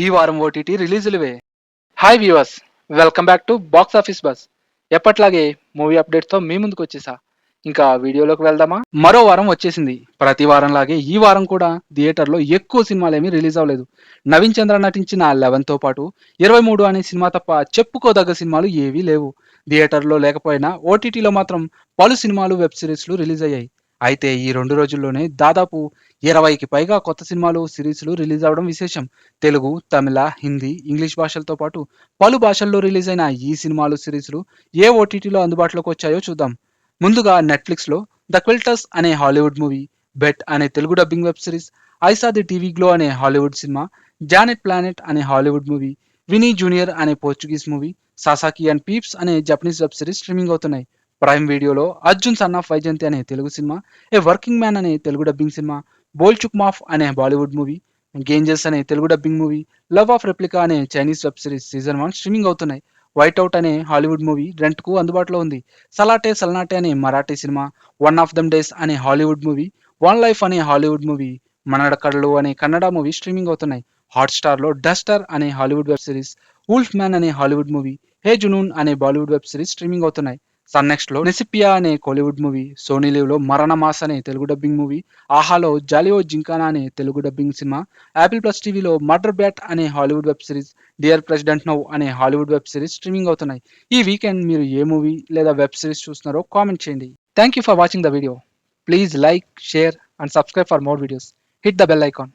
ఈ వారం OTT రిలీజులువే. Hi viewers welcome back to box office buzz ఎప్పట్లాగే మూవీ అప్డేట్తో మీ ముందుకు వచ్చేసా ఇంకా వీడియోలోకి వెళ్దామా? మరో వారం వచ్చేసింది. ప్రతి వారం లాగే ఈ వారం కూడా థియేటర్లో ఎక్కువ సినిమాలేమీ రిలీజ్ అవ్వలేదు. నవీన్ చంద్ర నటించిన లెవెన్తో పాటు ఇరవై మూడు అనే సినిమా తప్ప చెప్పుకోదగ్గ సినిమాలు ఏవీ లేవు. థియేటర్లో లేకపోయినా ఓటీటీలో మాత్రం పలు సినిమాలు వెబ్ సిరీస్లు రిలీజ్ అయ్యాయి. అయితే ఈ రెండు రోజుల్లోనే దాదాపు ఇరవైకి పైగా కొత్త సినిమాలు సిరీస్లు రిలీజ్ అవడం విశేషం. తెలుగు తమిళ హిందీ ఇంగ్లీష్ భాషలతో పాటు పలు భాషల్లో రిలీజ్ అయిన ఈ సినిమాలు సిరీస్లు ఏ ఓటీటీలో అందుబాటులోకి వచ్చాయో చూద్దాం. ముందుగా నెట్ఫ్లిక్స్లో ద క్విల్టర్స్ అనే హాలీవుడ్ మూవీ బెట్ అనే Telugu dubbing web series I saw the TV glow అనే హాలీవుడ్ సినిమా జానెట్ ప్లానెట్ అనే హాలీవుడ్ మూవీ వినీ జూనియర్ అనే Portuguese movie Sasaki and Peeps అనే జపనీస్ వెబ్ సిరీస్ స్ట్రీమింగ్ అవుతున్నాయి. ప్రైమ్ వీడియోలో Arjun son of Vyjayanthi అనే Telugu cinema a working man అనే Telugu dubbing cinema Bhool Chuk Maaf అనే Bollywood movie గేంజెస్ అనే Telugu dubbing movie love of replica అనే Chinese web series season one streaming అవుతున్నాయి. White out అనే హాలీవుడ్ మూవీ రెంట్కు అందుబాటులో ఉంది. సలాటే సల్నాటే అనే Marathi cinema one of them days అనే హాలీవుడ్ మూవీ వన్ లైఫ్ అనే హాలీవుడ్ మూవీ మనడకళ్ళు అనే కన్నడ మూవీ స్ట్రీమింగ్ అవుతున్నాయి. హాట్స్టార్లో డస్టర్ అనే Hollywood web series wolf man అనే హాలీవుడ్ మూవీ హే జునూన్ అనే బాలీవుడ్ వెబ్ సిరీస్ స్ట్రీమింగ్ అవుతున్నాయి. సన్ నెక్స్ట్లో. నెసిపియా అనే కోలీవుడ్ మూవీ సోనీ లివ్లో. మరణమాస్ అనే తెలుగు డబ్బింగ్ మూవీ ఆహాలో జాలియో జింకానా అనే Telugu dubbing cinema Apple plus టీవీలో మర్డర్ బ్యాట్ అనే Hollywood web series dear president now అనే హాలీవుడ్ వెబ్ సిరీస్ స్ట్రీమింగ్ అవుతున్నాయి. ఈ వీకెండ్ మీరు ఏ మూవీ లేదా వెబ్ సిరీస్ చూస్తున్నారో కామెంట్ చేయండి. Thank you for watching the video please like share and subscribe for more videos hit the bell icon